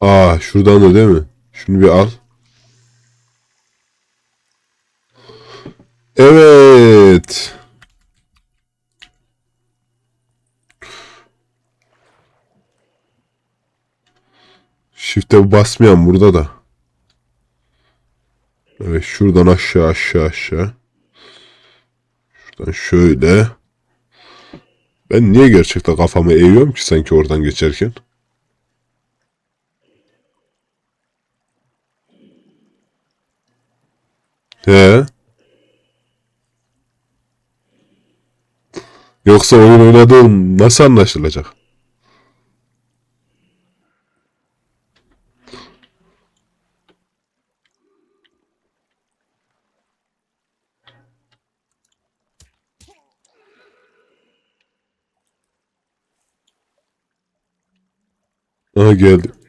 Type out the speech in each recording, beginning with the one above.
Aa şuradan da değil mi? Şunu bir al. Evet. Shift'e basmayan burada da. Evet şuradan aşağı aşağı aşağı. Şuradan şöyle. Ben niye gerçekten kafamı eğiyorum ki sanki oradan geçerken? He. Yoksa oyun oynadığım nasıl anlaşılacak? Aha geldi.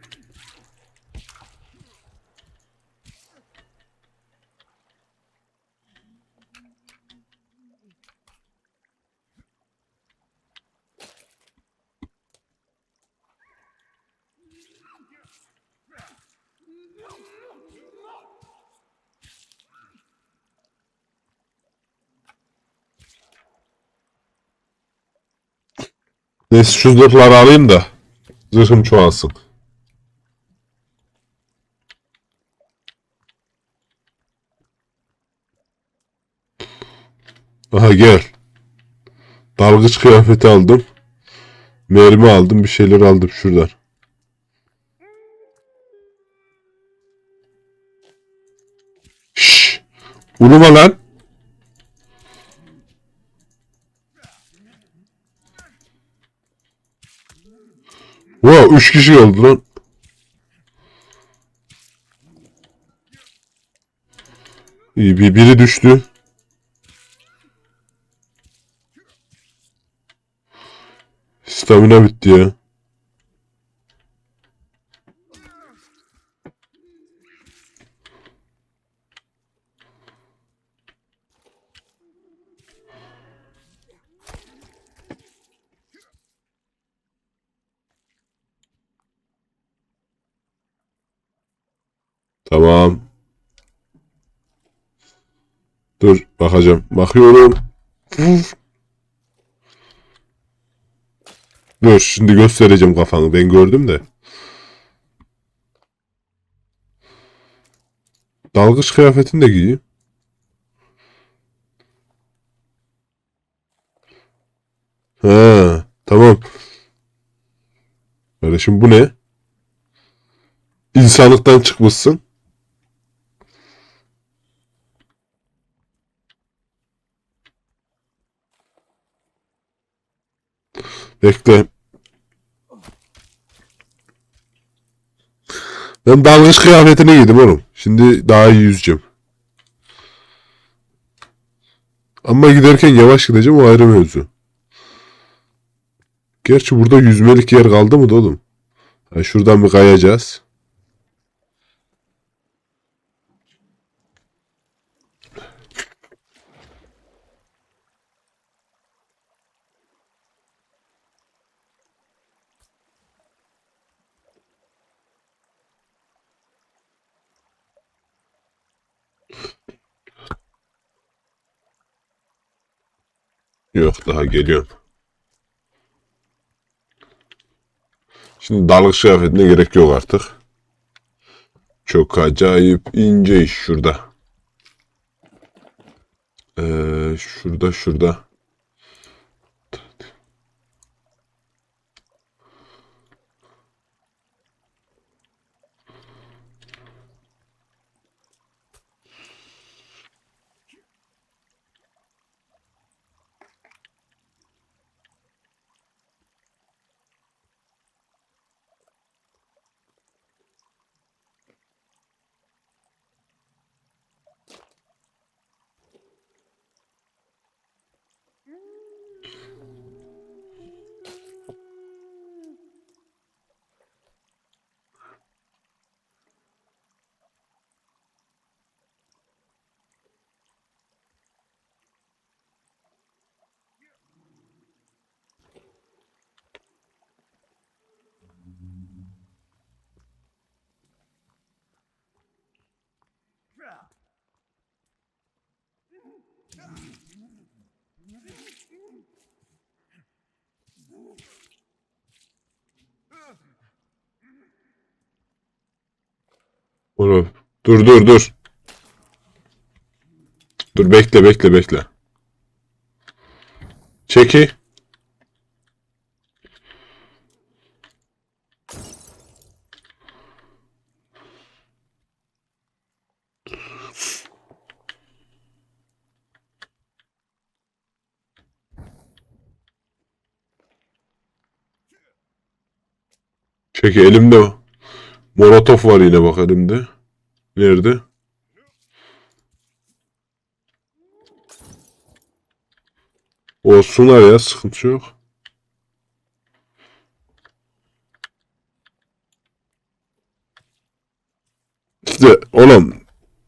Neyse şu zırhları alayım da zırhım çoğalsın. Aha gel. Dalgıç kıyafeti aldım. Mermi aldım. Bir şeyler aldım şuradan. Şşş. Uluma lan. Wow, üç kişi oldu lan. İyi bir biri düştü. Stamina bitti ya. Tamam. Dur bakacağım. Bakıyorum. Dur şimdi göstereceğim kafanı. Ben gördüm de. Dalgıç kıyafetini de giy. Ha, tamam. Kardeşim bu ne? İnsanlıktan çıkmışsın. Bekle. Ben dalgıç kıyafetini giydim oğlum. Şimdi daha iyi yüzeceğim. Ama giderken yavaş gideceğim o ayrı mevzu. Gerçi burada yüzmelik yer kaldı mı da oğlum? Ha, şuradan bir kayacağız. Yok daha geliyorum. Şimdi dalgıç kıyafetine gerek yok artık. Çok acayip ince iş şurada. Ee, şurada şurada. Oğlum dur dur dur. Dur bekle bekle bekle. Çeki. Çeki elimde o. Molotov var yine bak elimde. Nerede? Olsunlar ya sıkıntı yok. İşte oğlum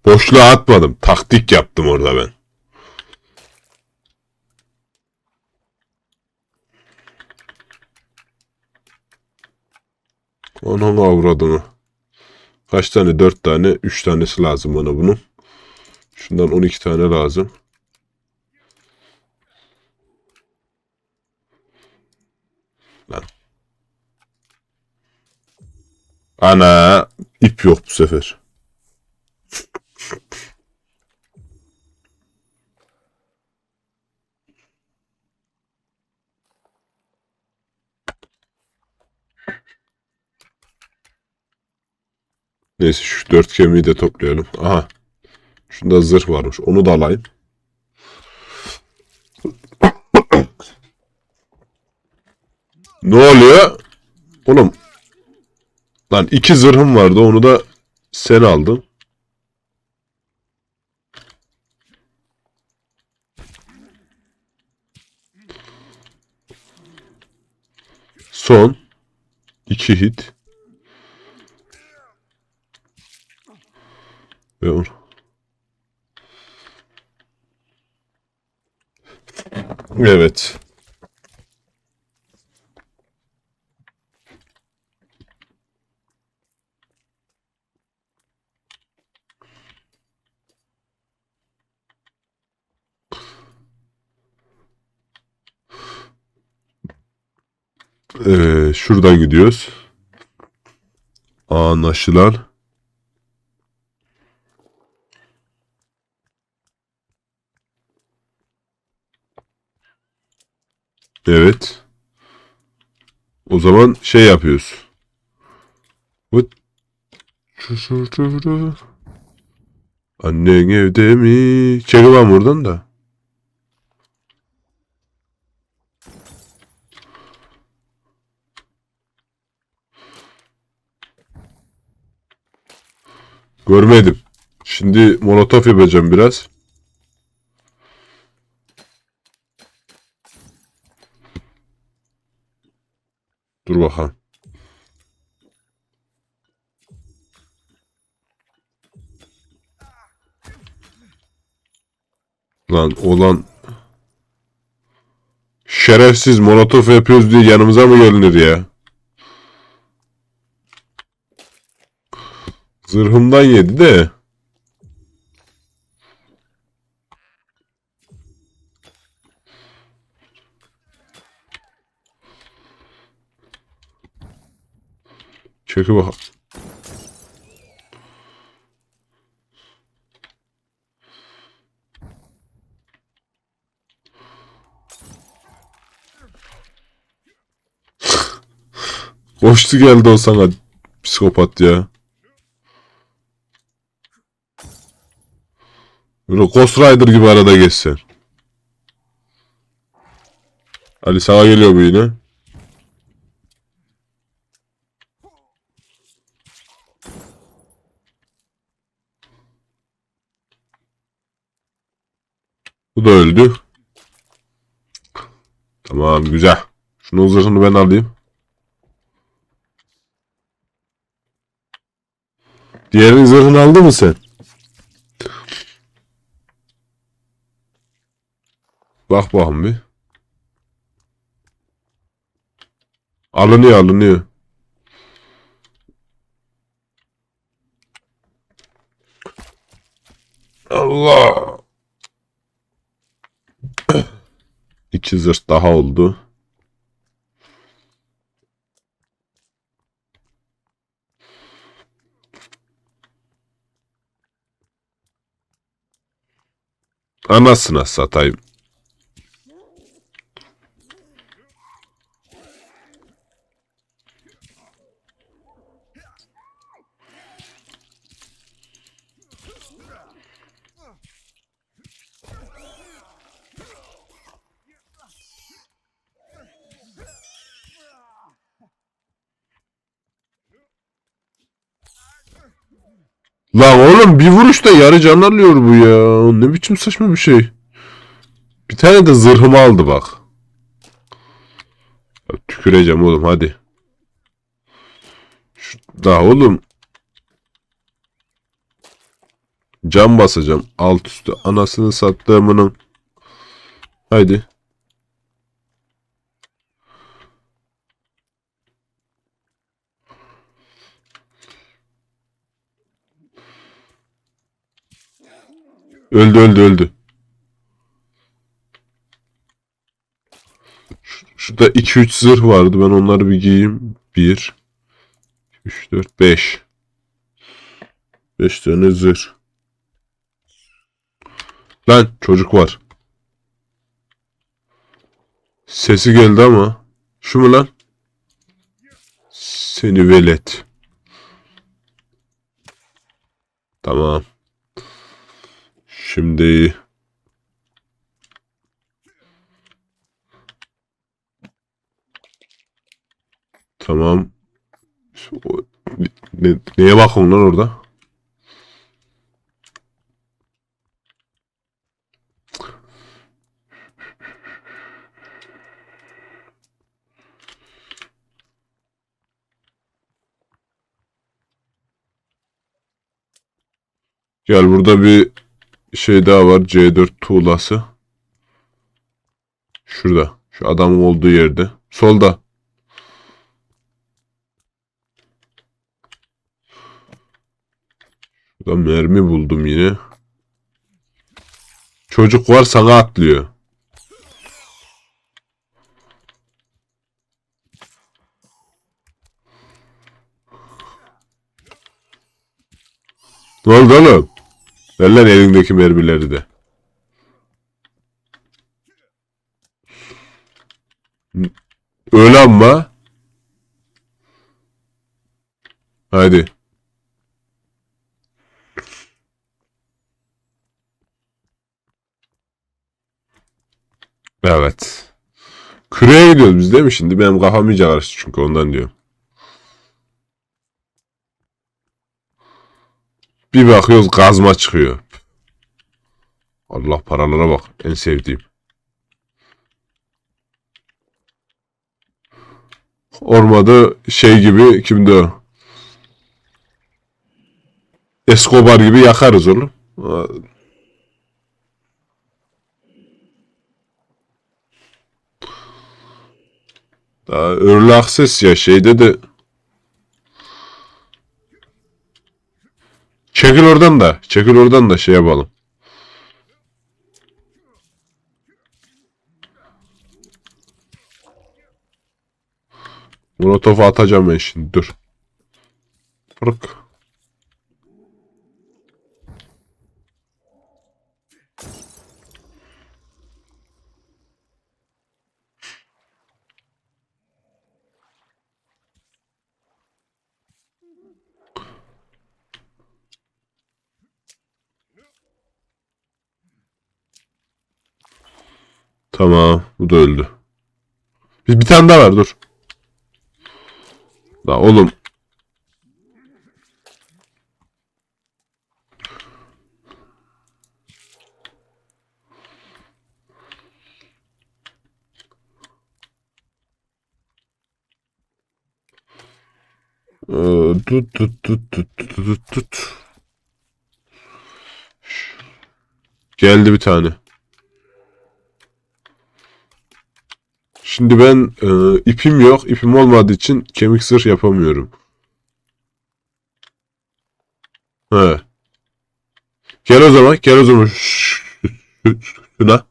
boşluğa atmadım. Taktik yaptım orada ben. Ananı avradını. Kaç tane? Dört tane. Üç tanesi lazım bana bunun. Şundan 12 tane lazım. Lan. Ana ip yok bu sefer. Neyse şu dört kemiği de toplayalım. Aha. Şunda zırh varmış. Onu da alayım. ne oluyor? Oğlum. Lan iki zırhım vardı. Onu da sen aldın. Son. iki hit. Ve. Evet. Ee, şuradan gidiyoruz. Anlaşılan. Evet. O zaman şey yapıyoruz. Annen evde mi? Çeki var buradan da. Görmedim. Şimdi molotof yapacağım biraz. Dur bakalım. Lan olan şerefsiz molotof yapıyoruz diye yanımıza mı gelinir ya? Zırhımdan yedi de. Çeki bak. Koştu geldi o sana psikopat ya. Böyle Ghost Rider gibi arada geçsen. Ali sağa geliyor bu yine. Bu da öldü. Tamam güzel. Şunun zırhını ben alayım. Diğerinin zırhını aldı mı sen? Bak bakalım bir. Alınıyor alınıyor. Allah. İki zırh daha oldu. Anasına satayım. Lan oğlum bir vuruşta yarı can alıyor bu ya. Ne biçim saçma bir şey. Bir tane de zırhımı aldı bak. Ya tüküreceğim oğlum hadi. Şu, daha oğlum. Cam basacağım. Alt üstü. Anasını sattığımının. Haydi. Öldü öldü öldü. Şurada 2-3 zırh vardı. Ben onları bir giyeyim. 1 3 4 5 5 tane zırh. Lan çocuk var. Sesi geldi ama. Şu mu lan? Seni velet. Tamam. Şimdi tamam. Ne, neye bakıyorsun lan orada? Gel burada bir şey daha var. C4 tuğlası. Şurada. Şu adamın olduğu yerde. Solda. Şurada mermi buldum yine. Çocuk var sana atlıyor. Ne oldu oğlum? Ver lan elindeki mermileri de. Öyle ama. Hadi. Evet. Küreye gidiyoruz biz değil mi şimdi? Benim kafam iyice karıştı çünkü ondan diyorum. Bir bakıyoruz gazma çıkıyor. Allah paralara bak. En sevdiğim. Olmadı şey gibi kimdi o? Escobar gibi yakarız oğlum. Daha access ya şeyde de Çekil oradan da. Çekil oradan da şey yapalım. Molotof'u atacağım ben şimdi. Dur. Fırk. Tamam. Bu da öldü. Bir, bir tane daha var dur. La oğlum. Ee, tut tut tut tut tut tut tut. Geldi bir tane. Şimdi ben e, ipim yok. İpim olmadığı için kemik zırh yapamıyorum. He. Gel o zaman. Gel o zaman. Şuna.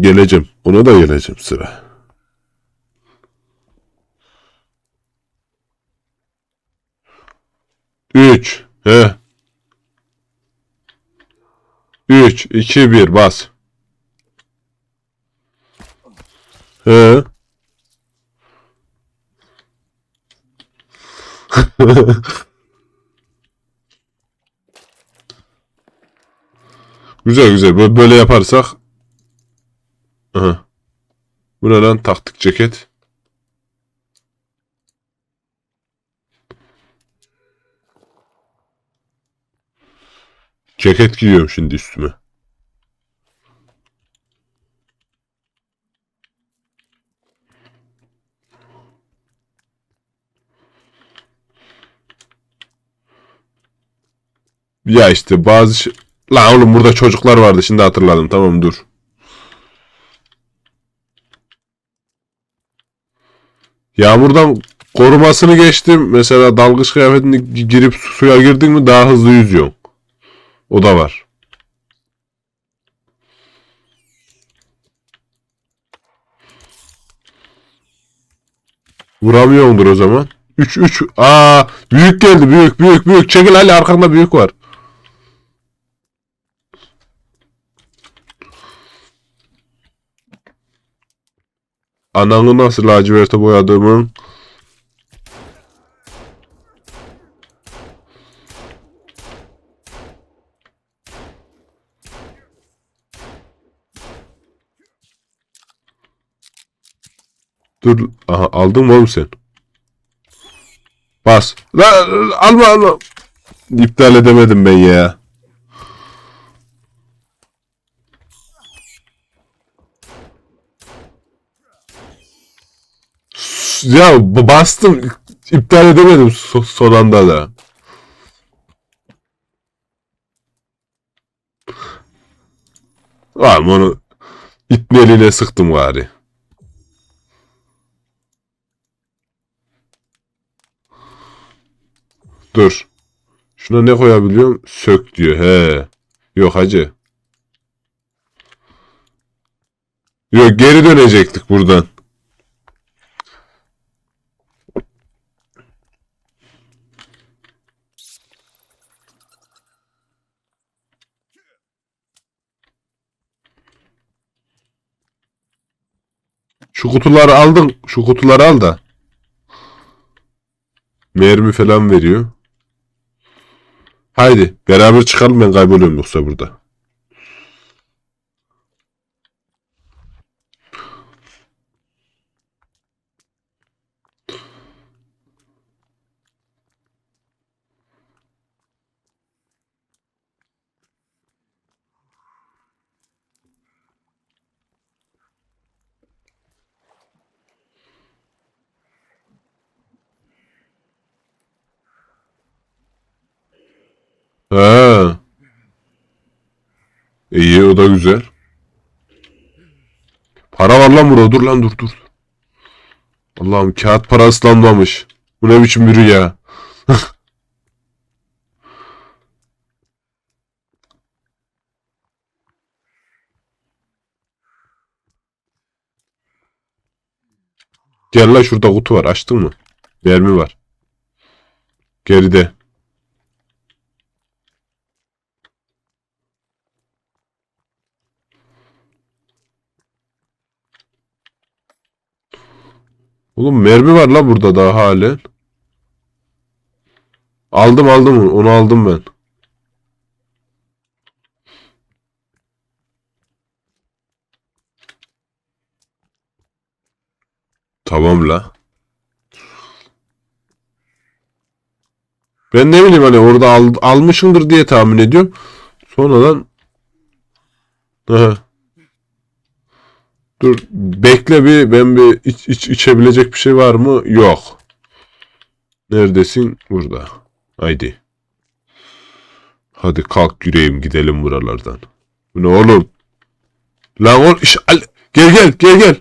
Geleceğim. Ona da geleceğim sıra. Üç. He. Üç, iki, bir, bas. He. güzel güzel. Böyle yaparsak. Aha. Bu ne lan? Taktik ceket. Ceket giyiyorum şimdi üstüme. Ya işte bazı şey... Lan oğlum burada çocuklar vardı şimdi hatırladım tamam dur. Yağmurdan korumasını geçtim. Mesela dalgıç kıyafetini gi- girip su- suya girdin mi daha hızlı yüzüyorsun. O da var. Vuramıyordur o zaman. 3 3 Aa büyük geldi büyük büyük büyük. Çekil Ali arkanda büyük var. Ananı nasıl laciverte boyadığımın Dur. Aha aldın mı oğlum sen? Bas. La, alma alma. İptal edemedim ben ya. Ya bastım. İptal edemedim so- son anda da. Mı onu itme eliyle sıktım gari. Dur. Şuna ne koyabiliyorum? Sök diyor. He. Yok hacı. Yok geri dönecektik buradan. Şu kutuları aldın. Şu kutuları al da. Mermi falan veriyor. Haydi beraber çıkalım ben kayboluyorum yoksa burada. Ha. İyi o da güzel. Para var lan burada. Dur lan dur dur. Allah'ım kağıt para ıslanmamış. Bu ne biçim bir rüya. Gel lan şurada kutu var. Açtın mı? Mermi var. Geride. Oğlum mermi var la burada daha halen. Aldım aldım onu. Aldım ben. Tamam la. Ben ne bileyim hani orada al, almışımdır diye tahmin ediyorum. Sonradan Aha. Dur bekle bir ben bir iç, iç, içebilecek bir şey var mı? Yok. Neredesin? Burada. Haydi. Hadi kalk yüreğim gidelim buralardan. Bu ne oğlum? Lan oğlum iş, al- gel gel gel gel.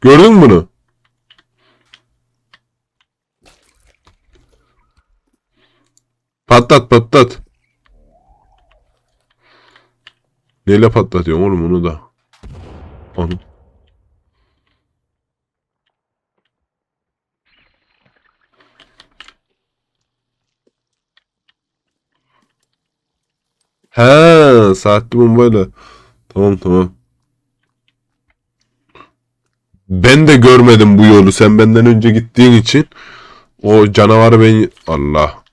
Gördün mü bunu? Patlat patlat. Neyle patlatıyorsun oğlum onu da? Onu. He, saatli bombayla. Tamam tamam. Ben de görmedim bu yolu. Sen benden önce gittiğin için o canavarı ben Allah.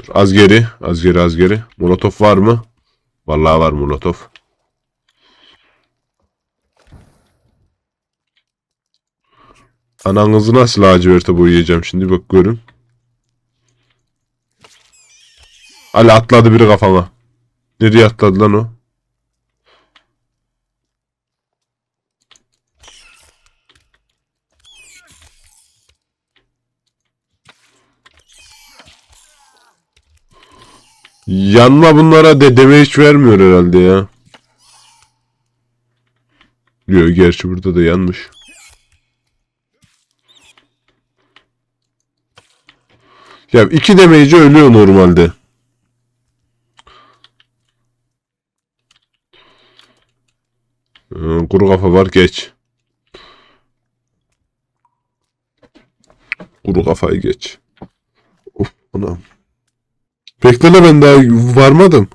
Dur az geri, az geri, az geri. Molotof var mı? Vallahi var molotof. Ananızı nasıl laciverte boyayacağım şimdi bak görün. Ali atladı biri kafama. Nereye atladı lan o? Yanma bunlara de deme hiç vermiyor herhalde ya. Yok gerçi burada da yanmış. Ya iki demeyici ölüyor normalde. Ee, kuru kafa var geç. Kuru kafayı geç. Of anam. Bekle lan ben daha varmadım.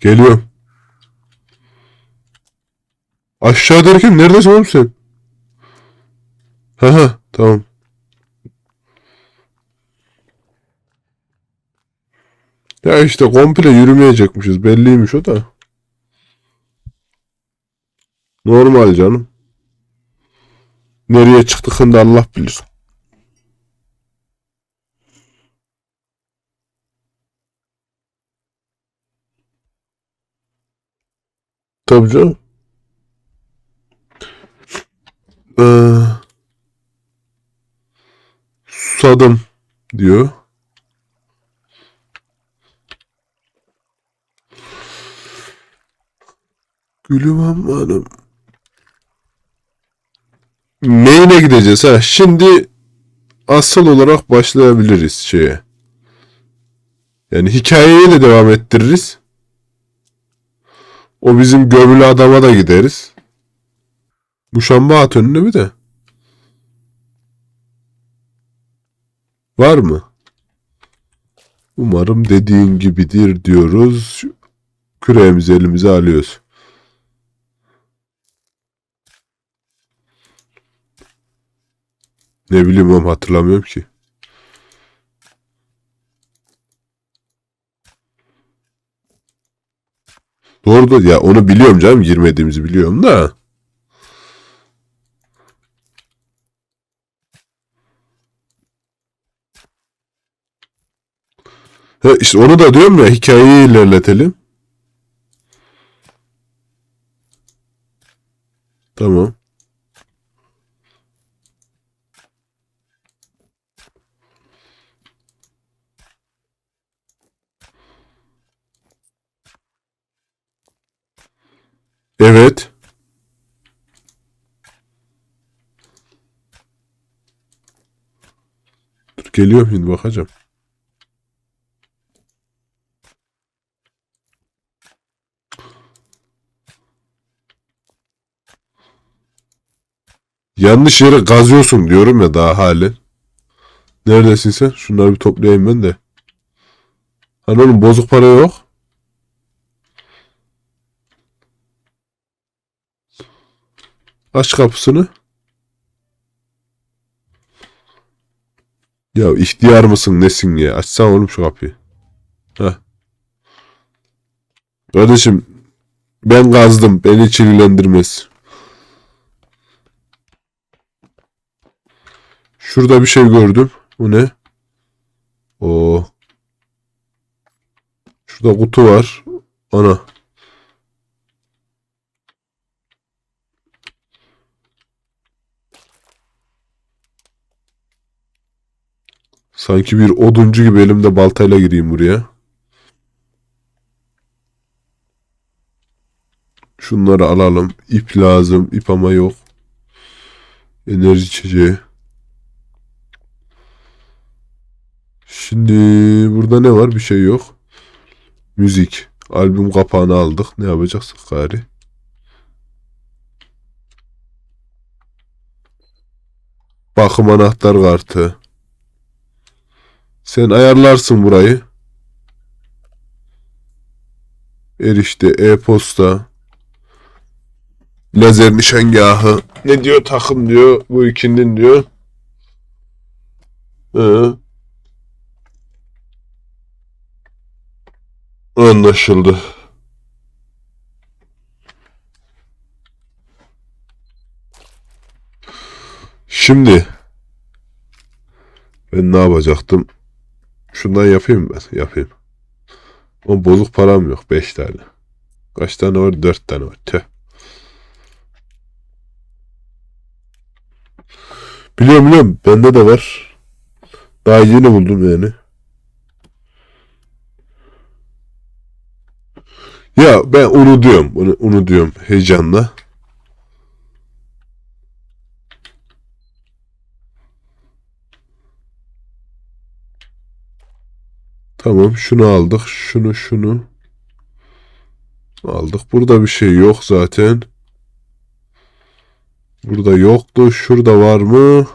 Geliyorum. Aşağı derken neredesin oğlum sen? Ha tamam. Ya işte komple yürümeyecekmişiz. Belliymiş o da. Normal canım. Nereye çıktığını da Allah bilir. Tabii canım. Ee, susadım diyor. Gülüm amanım. Neyine gideceğiz ha? Şimdi asıl olarak başlayabiliriz şeye. Yani hikayeye de devam ettiririz. O bizim gömülü adama da gideriz. Muşamba at önüne bir de. Var mı? Umarım dediğin gibidir diyoruz. Küreğimizi elimize alıyoruz. Ne bileyim oğlum hatırlamıyorum ki. Doğru da ya onu biliyorum canım girmediğimizi biliyorum da. Ha işte onu da diyorum ya hikayeyi ilerletelim. Tamam. Evet. Dur geliyorum şimdi bakacağım. Yanlış yere kazıyorsun diyorum ya daha hali. Neredesin sen? Şunları bir toplayayım ben de. Hani oğlum bozuk para yok. Aç kapısını. Ya ihtiyar mısın nesin ya? Açsana oğlum şu kapıyı. Heh. Kardeşim ben kazdım. Beni hiç ilgilendirmez. Şurada bir şey gördüm. Bu ne? Oo. Şurada kutu var. Ana. Sanki bir oduncu gibi elimde baltayla gireyim buraya. Şunları alalım. İp lazım. İp ama yok. Enerji içeceği. Şimdi burada ne var? Bir şey yok. Müzik. Albüm kapağını aldık. Ne yapacaksak gari. Bakım anahtar kartı. Sen ayarlarsın burayı. Erişte, e-posta, lazer nişangahı. Ne diyor takım diyor. Bu ikinin diyor. Hı. Anlaşıldı. Şimdi ben ne yapacaktım? Şundan yapayım ben. Yapayım. O bozuk param yok. 5 tane. Kaç tane var? 4 tane var. Tüh. Biliyorum biliyorum. Bende de var. Daha yeni buldum yani. Ya ben onu diyorum. Onu, onu diyorum heyecanla. Tamam şunu aldık. Şunu şunu. Aldık. Burada bir şey yok zaten. Burada yoktu. Şurada var mı?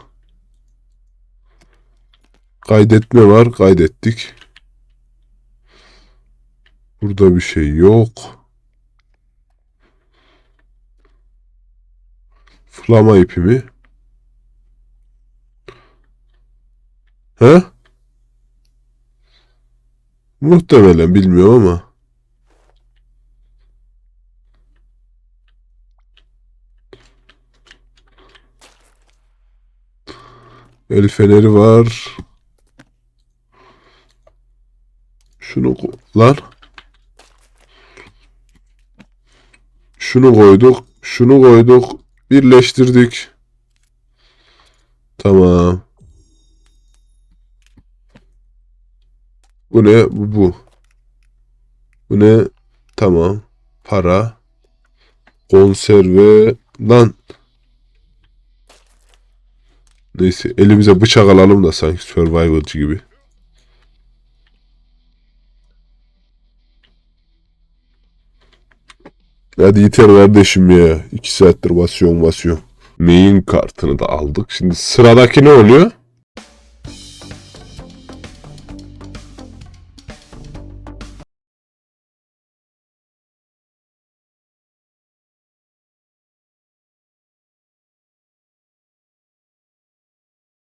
Kaydetme var. Kaydettik. Burada bir şey yok. Flama ipi mi? He? Muhtemelen bilmiyorum ama. El feneri var. Şunu lan. Şunu koyduk. Şunu koyduk. Birleştirdik. Tamam. Bu ne? Bu bu. Bu ne? Tamam. Para. Konserve. Lan. Neyse elimize bıçak alalım da sanki Survival'cı gibi. Hadi yeter kardeşim ya. İki saattir basıyorum basıyorum. Main kartını da aldık. Şimdi sıradaki ne oluyor?